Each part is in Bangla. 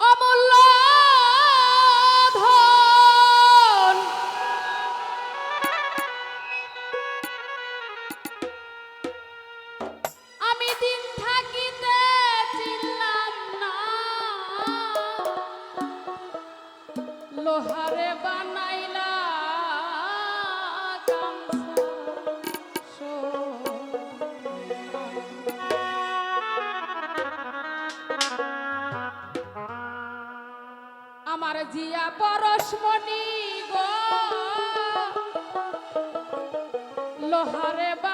অমূল্য ধন। আমি দিন না। লোহারে বানাইলা জিয়া পরশমণি গো। লোহারে বা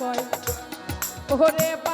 কয় ওরে